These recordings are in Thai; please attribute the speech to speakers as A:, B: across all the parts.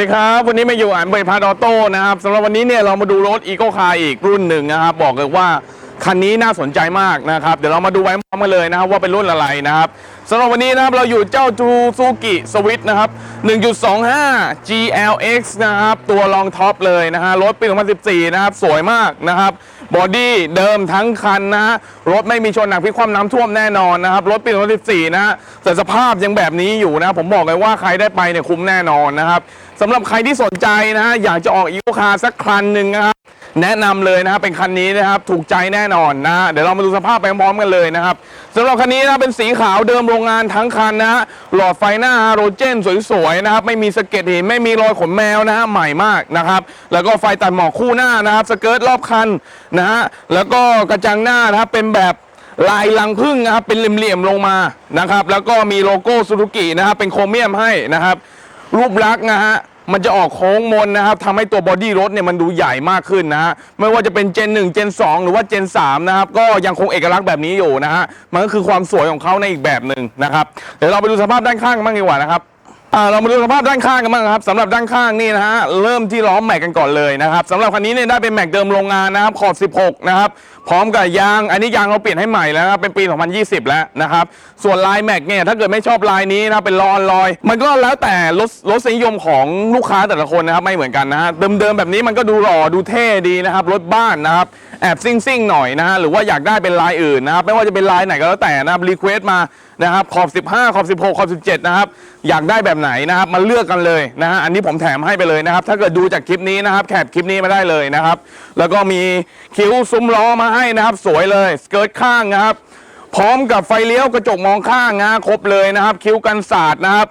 A: วัสดีครับ วันนี้มาอยู่อ่านบย์พาดออโต้นะครับสำหรับวันนี้เนี่ยเรามาดูรถอีโ c คาร์อีกรุ่นหนึ่งนะครับ บอกเลยว่า คันนี้น่าสนใจมากนะครับ เดี๋ยวเรามาดูไว้พร้อมกันเลยนะครับว่าเป็นรุ่นอะไรนะครับสำหรับวันนี้นะครับเราอยู่เจ้าจูซูกิสวิตนะครับ 1.25 GLX นะครับ ตัวรองท็อปเลยนะฮะรถปี 2014 นะครับ สวยมากนะครับบอดี้เดิมทั้งคันนะฮะรถไม่มีชนหนักพิกคว่ำน้ำท่วมแน่นอนนะครับ รถปี 2014 นะฮะแต่สภาพยังแบบนี้อยู่นะ ผมบอกเลยว่าใครได้ไปเนี่ยคุ้มแน่นอนนะครับสำหรับใครที่สนใจนะฮะอยากจะออกอีโ c คาร์สักคันหนึ่งนะครับ แนะนำเลยนะครับเป็นคันนี้นะครับถูกใจแน่นอนนะเดี๋ยวเรามาดูสภาพไปพร้อมกันเลยนะครับสำหรับคันนี้นะเป็นสีขาวเดิมโรงงานทั้งคันนะฮะหลอดไฟหน้าฮาโรเจนสวยๆนะครับไม่มีสะเก็ดหินไม่มีรอยขนแมวนะฮะใหม่มากนะครับแล้วก็ไฟตัดหมอกคู่หน้านะครับสเกิร์ตรอบคันนะฮะแล้วก็กระจังหน้านะครับเป็นแบบลายลังพึ่งนะครับเป็นเหลี่ยมๆลงมานะครับแล้วก็มีโลโก้ซูซูกินะครับเป็นโครเมียมให้นะครับรูปลักษณ์นะฮะมันจะออกโค้งมนนะครับทำให้ตัวบอดี้รถเนี่ยมันดูใหญ่มากขึ้นนะฮะไม่ว่าจะเป็นเจน1เจน2หรือว่าเจน3นะครับก็ยังคงเอกลักษณ์แบบนี้อยู่นะฮะมันก็คือความสวยของเขาในอีกแบบหนึ่งนะครับเดี๋ยวเราไปดูสภาพด้านข้างกันบ้างดีกว่านะครับ อ่าเรามาดูสภาพด้านข้างกันบ้างครับสำหรับด้านข้างนี่นะฮะเริ่มที่ล้อแม็กกันก่อนเลยนะครับสำหรับคันนี้เนี่ยได้เป็นแม็กเดิมโรงงานนะครับขอบ 16 นะครับพร้อมกับยางอันนี้ยางเราเปลี่ยนให้ใหม่แล้วนะครับเป็นปี 2020 แล้วนะครับส่วนลายแม็กเนี่ยถ้าเกิดไม่ชอบลายนี้นะเป็นลอนลอย มันก็แล้วแต่รสรสนิยมของลูกค้าแต่ละคนนะครับไม่เหมือนกันนะฮะเดิมๆแบบนี้มันก็ดูหล่อดูเท่ดีนะครับรถบ้านนะครับแอบซิ่งซิ่งๆหน่อยนะฮะหรือว่าอยากได้เป็นลายอื่นนะครับไม่ว่าจะเป็นลายไหนก็แล้วแต่นะครับรีเควสมา นะครับขอบ 15 ขอบ 16 ขอบ 17 นะครับ อยากได้แบบไหนนะครับมาเลือกกันเลยนะฮะอันนี้ผมแถมให้ไปเลยนะครับ ถ้าเกิดดูจากคลิปนี้นะครับแคปคลิปนี้มาได้เลยนะครับ แล้วก็มีคิ้วซุ้มล้อมาให้นะครับ สวยเลยสเกิร์ตข้างนะครับ พร้อมกับไฟเลี้ยวกระจกมองข้างนะครบเลยนะครับ คิ้วกันศาสตร์นะครับ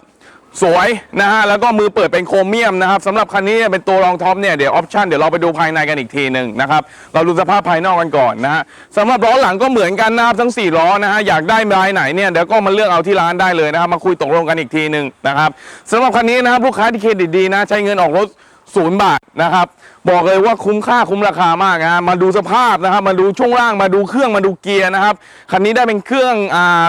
A: สวยนะฮะแล้วก็มือเปิดเป็นโครเมียมนะครับสำหรับคันนี้เป็นตัวรองท็อปเนี่ยเดี๋ยวออปชั่นเดี๋ยวเราไปดูภายในกันอีกทีหนึ่งนะครับเราดูสภาพภายนอกกันก่อนนะฮะสำหรับล้อหลังก็เหมือนกันนะครับทั้ง 4 ล้อนะฮะอยากได้ลายไหนเนี่ยเดี๋ยวก็มาเลือกเอาที่ร้านได้เลยนะครับมาคุยตกลงกันอีกทีหนึ่งนะครับสำหรับคันนี้นะครับลูกค้าที่เครดิตดีนะใช้เงินออกรถศูนย์บาทนะครับบอกเลยว่าคุ้มค่าคุ้มราคามากนะมาดูสภาพนะครับมาดูช่วงล่างมาดูเครื่องมาดูเกียร์นะครับคันนี้ได้เป็นเครื่องอ่า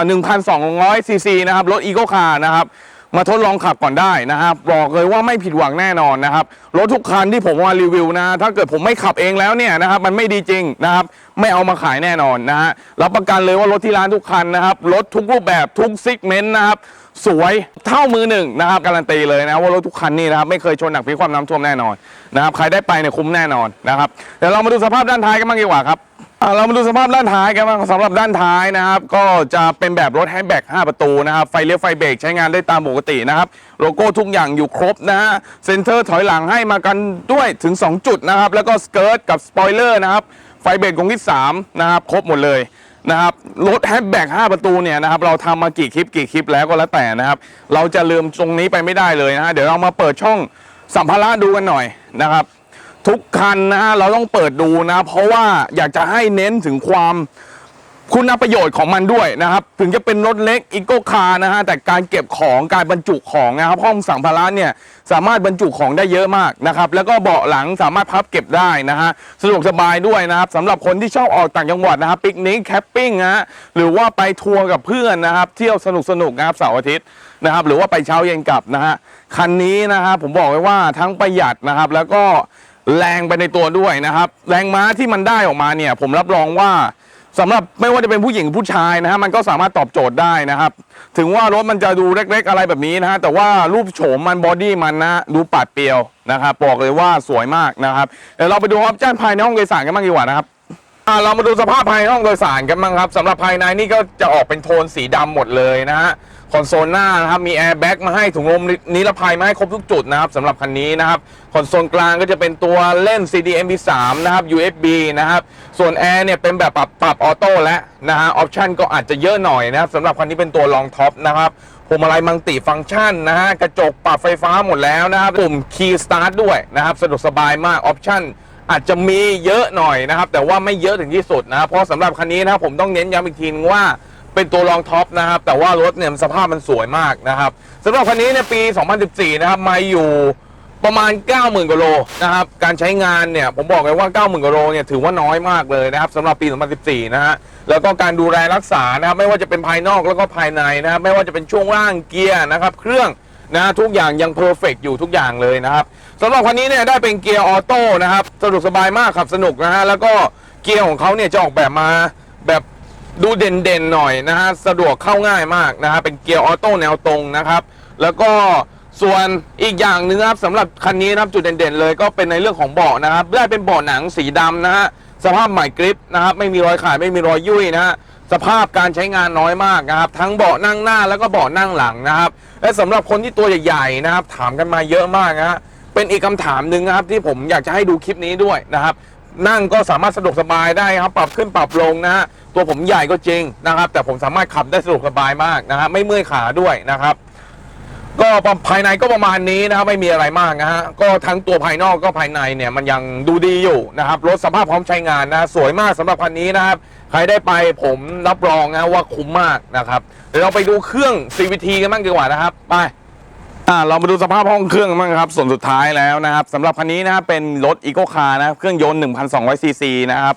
A: 1,200ซีซีนะครับรถอีโ c คาร์นะครับ มาทดลองขับก่อนได้นะครับบอกเลยว่าไม่ผิดหวังแน่นอนนะครับรถทุกคันที่ผมมารีวิวนะถ้าเกิดผมไม่ขับเองแล้วเนี่ยนะครับมันไม่ดีจริงนะครับไม่เอามาขายแน่นอนนะฮะรับประกันเลยว่ารถที่ร้านทุกคันนะครับรถทุกรูปแบบทุกซิกเมนต์นะครับสวยเท่ามือหนึ่งนะครับการันตีเลยนะว่ารถทุกคันนี่นะครับไม่เคยชนหนักพิความน้ำท่วมแน่นอนนะครับใครได้ไปเนี่ยคุ้มแน่นอนนะครับเดี๋ยวเรามาดูสภาพด้านท้ายกันบ้างดีกว่าครับ อะเรามาดูสภาพด้านท้ายกันบ้างสำหรับด้านท้ายนะครับ ก็จะเป็นแบบรถแฮชแบ็ก5ประตูนะครับ ไฟเลี้ยวไฟเบรกใช้งานได้ตามปกตินะครับ โลโก้ทุกอย่างอยู่ครบนะฮะเซ็นเตอร์ถอยหลังให้มากันด้วยถึง 2 จุดนะครับ แล้วก็สเกิร์ตกับสปอยเลอร์นะครับ ไฟเบรกกงที่ 3 นะครับ ครบหมดเลยนะครับรถแฮชแบ็ก5ประตูเนี่ยนะครับเราทำมากี่คลิปกี่คลิปแล้วก็แล้วแต่นะครับ เราจะลืมตรงนี้ไปไม่ได้เลยนะฮะเดี๋ยวเรามาเปิดช่องสัมภาระดูกันหน่อยนะครับ ทุกคันนะฮะเราต้องเปิดดูนะ เพราะว่าอยากจะให้เน้นถึงความคุณประโยชน์ของมันด้วยนะครับ ถึงจะเป็นรถเล็กอีโก้คาร์นะฮะแต่การเก็บของการบรรจุของนะครับ ห้องสัมภาระเนี่ยสามารถบรรจุของได้เยอะมากนะครับ แล้วก็เบาะหลังสามารถพับเก็บได้นะฮะสะดวกสบายด้วยนะครับสำหรับคนที่ชอบออกต่างจังหวัดนะครับปิกนิกแคปปิ้งฮะหรือว่าไปทัวร์กับเพื่อนนะครับ เที่ยวสนุกสนุกๆนะครับเสาร์อาทิตย์นะครับ หรือว่าไปเช้าเย็นกลับนะฮะคันนี้นะครับผมบอกไว้ว่าทั้งประหยัดนะครับ แล้วก็ แรงไปในตัวด้วยนะครับ แรงม้าที่มันได้ออกมาเนี่ย ผมรับรองว่าสำหรับไม่ว่าจะเป็นผู้หญิงผู้ชายนะฮะมันก็สามารถตอบโจทย์ได้นะครับ ถึงว่ารถมันจะดูเล็กๆอะไรแบบนี้นะฮะแต่ว่ารูปโฉมมันบอดี้มันนะดูปัดเปรียวนะครับบอกเลยว่าสวยมากนะครับเดี๋ยวเราไปดูออปชั่นภายในห้องโดยสารกันบ้างดีกว่านะครับอ่าเรามาดูสภาพภายในห้องโดยสารกันบ้างครับสำหรับภายในนี่ก็จะออกเป็นโทนสีดำหมดเลยนะฮะ คอนโซลหน้านะครับมีแอร์แบ็กมาให้ถุงลมนิรภัยมาให้ครบทุกจุดนะครับสำหรับคันนี้นะครับคอนโซลกลางก็จะเป็นตัวเล่น CD MP3 นะครับ USB นะครับส่วนแอร์เนี่ยเป็นแบบปรับปรับออโต้และนะฮะออปชันก็อาจจะเยอะหน่อยนะครับสำหรับคันนี้เป็นตัวรองท็อปนะครับพวงมาลัยมังติฟังก์ชันนะฮะกระจกปรับไฟฟ้าหมดแล้วนะครับปุ่ม Key Start ด้วยนะครับสะดวกสบายมากออปชันอาจจะมีเยอะหน่อยนะครับ แต่ว่าไม่เยอะถึงที่สุดนะครับเพราะสำหรับคันนี้นะครับผมต้องเน้นย้ำอีกทีนึงว่า เป็นตัวรองท็อปนะครับ แต่ว่ารถเนี่ยสภาพมันสวยมากนะครับสำหรับคันนี้ในยปี 2014 นะครับมาอยู่ประมาณ 90,000กว่าโลนะครับ การใช้งานเนี่ยผมบอกเลยว่า 90,000กว่าโลเนี่ยถือว่าน้อยมากเลยนะครับสำหรับปี 2014 นะฮะ แล้วก็การดูแลรักษานะครับไม่ว่าจะเป็นภายนอกแล้วก็ภายในนะครับ ไม่ว่าจะเป็นช่วงล่างเกียร์นะครับ เครื่องนะทุกอย่างยังเพอร์เฟกอยู่ทุกอย่างเลยนะครับสำหรับคันนี้เนี่ยได้เป็นเกียร์ออโต้นะครับสะดวกสบายมากขับสนุกนะฮะแล้วก็เกียร์ของเขาเนี่ยจะออกแบบมาแบบ ดูเด่นๆหน่อยนะฮะสะดวกเข้าง่ายมากนะฮะเป็นเกียร์ออโต้แนวตรงนะครับ แล้วก็ส่วนอีกอย่างหนึงครับสำหรับคันนี้นะครับจุดเด่นๆเลยก็เป็นในเรื่องของเบาะนะครับได้เป็นเบาะหนังสีดำนะฮะสภาพใหม่กริปนะครับไม่มีรอยขาดไม่มีรอยยุ่ยนะฮะสภาพการใช้งานน้อยมากนะครับ ทั้งเบาะนั่งหน้าแล้วก็เบาะนั่งหลังนะครับ และสำหรับคนที่ตัวใหญ่ๆนะครับ ถามกันมาเยอะมากนะฮะเป็นอีกคำถามหนึ่งนะครับ ที่ผมอยากจะให้ดูคลิปนี้ด้วยนะครับ นั่งก็สามารถสะดวกสบายได้ครับ ปรับขึ้นปรับลงนะฮะ ตัวผมใหญ่ก็จริงนะครับ แต่ผมสามารถขับได้สะดวกสบายมากนะฮะไม่เมื่อยขาด้วยนะครับ ก็ภายในก็ประมาณนี้นะครับไม่มีอะไรมากนะฮะก็ทั้งตัวภายนอกก็ภายในเนี่ยมันยังดูดีอยู่นะครับรถสภาพพร้อมใช้งานนะสวยมากสำหรับคันนี้นะครับใครได้ไปผมรับรองนะว่าคุ้มมากนะครับเดี๋ยวเราไปดูเครื่อง CVT กันบ้างดีกว่านะครับไปอ่าเรามาดูสภาพห้องเครื่องบ้างครับ ส่วนสุดท้ายแล้วนะครับสำหรับคันนี้นะครับเป็นรถอีโ c คาร์นะครับเครื่องยนต์1,200ซีซีนะครับ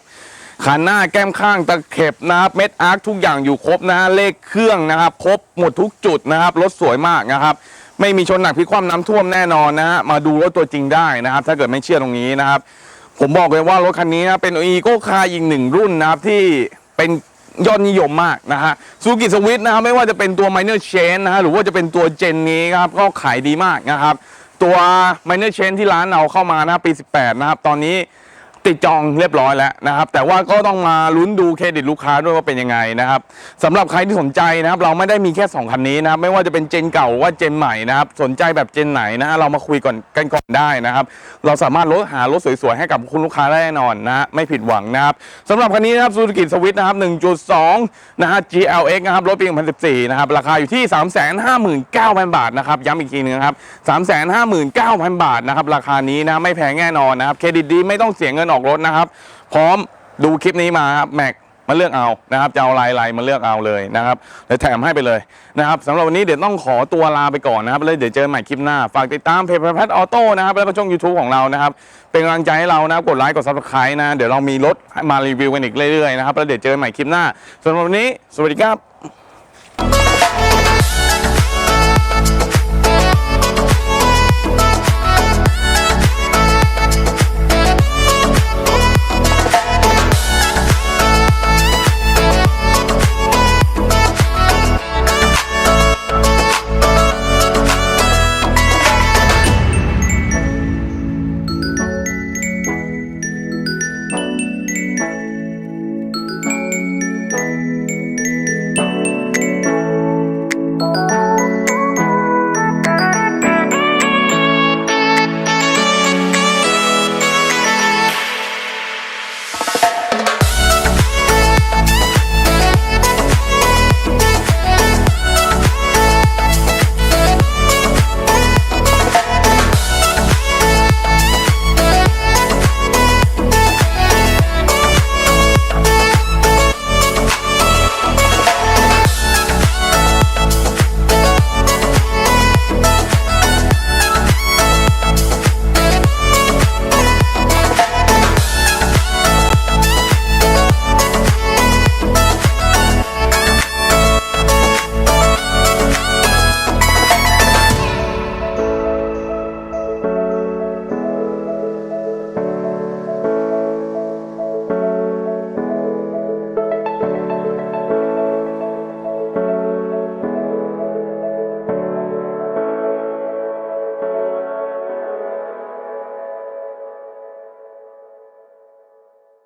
A: คันหน้าแก้มข้างตะเข็บนะครับเม็ดอาร์คทุกอย่างอยู่ครบนะฮะเลขเครื่องนะครับครบหมดทุกจุดนะครับรถสวยมากนะครับไม่มีชนหนักพิคว่ำน้ำท่วมแน่นอนนะฮะมาดูรถตัวจริงได้นะครับ ถ้าเกิดไม่เชื่อตรงนี้นะครับ ผมบอกเลยว่ารถคันนี้นะเป็นอีโ c คาร์อีกหนึ่งรุ่นนะครับที่เป็นยอดนิยมมากนะฮะซูกิสวิตนะครับไม่ว่าจะเป็นตัว Minor Chain นะฮะหรือว่าจะเป็นตัวเจนนี้ครับก็ขายดีมากนะครับ ตัว Minor Chain ที่ร้านเอาเข้ามานะปี 18 นะครับ ตอนนี้ ติดจองเรียบร้อยแล้วนะครับ แต่ว่าก็ต้องมาลุ้นดูเครดิตลูกค้าด้วยว่าเป็นยังไงนะครับสำหรับใครที่สนใจนะครับ เราไม่ได้มีแค่ 2 คันนี้นะครับ ไม่ว่าจะเป็นเจนเก่าว่าเจนใหม่นะครับ สนใจแบบเจนไหนนะฮะเรามาคุยก่อนกันก่อนได้นะครับ เราสามารถลดหารถสวยๆให้กับคุณลูกค้าได้แน่นอนนะฮะไม่ผิดหวังนะครับสำหรับคันนี้นะครับซูซูกิสวิตนะครับ 1.2 นะฮะ GLX นะครับรถปี 2014 นะครับราคาอยู่ที่ 359,000 บาทนะครับย้ำอีกทีนึงครับ 359,000 บาทนะครับราคานี้นะไม่แพงแน่นอนนะครับเครดิตดีไม่ต้องเสียเงินออกรถนะครับ พร้อมดูคลิปนี้มาครับแม็กมาเลือกเอานะครับจะเอาลายลายมาเลือกเอาเลยนะครับเดี๋ยวแถมให้ไปเลยนะครับสำหรับวันนี้เดี๋ยวต้องขอตัวลาไปก่อนนะครับแล้วเดี๋ยวเจอกันใหม่คลิปหน้า ฝากติดตามเพจแพทออโต้นะครับแล้วก็ช่อง YouTube ของเรานะครับ เป็นกำลังใจให้เรานะครับกดไลค์กด Subscribe นะเดี๋ยวเรามีรถมารีวิวกันอีกเรื่อยๆนะครับแล้วเดี๋ยวเจอกันใหม่คลิปหน้าสำหรับวันนี้ สวัสดีครับ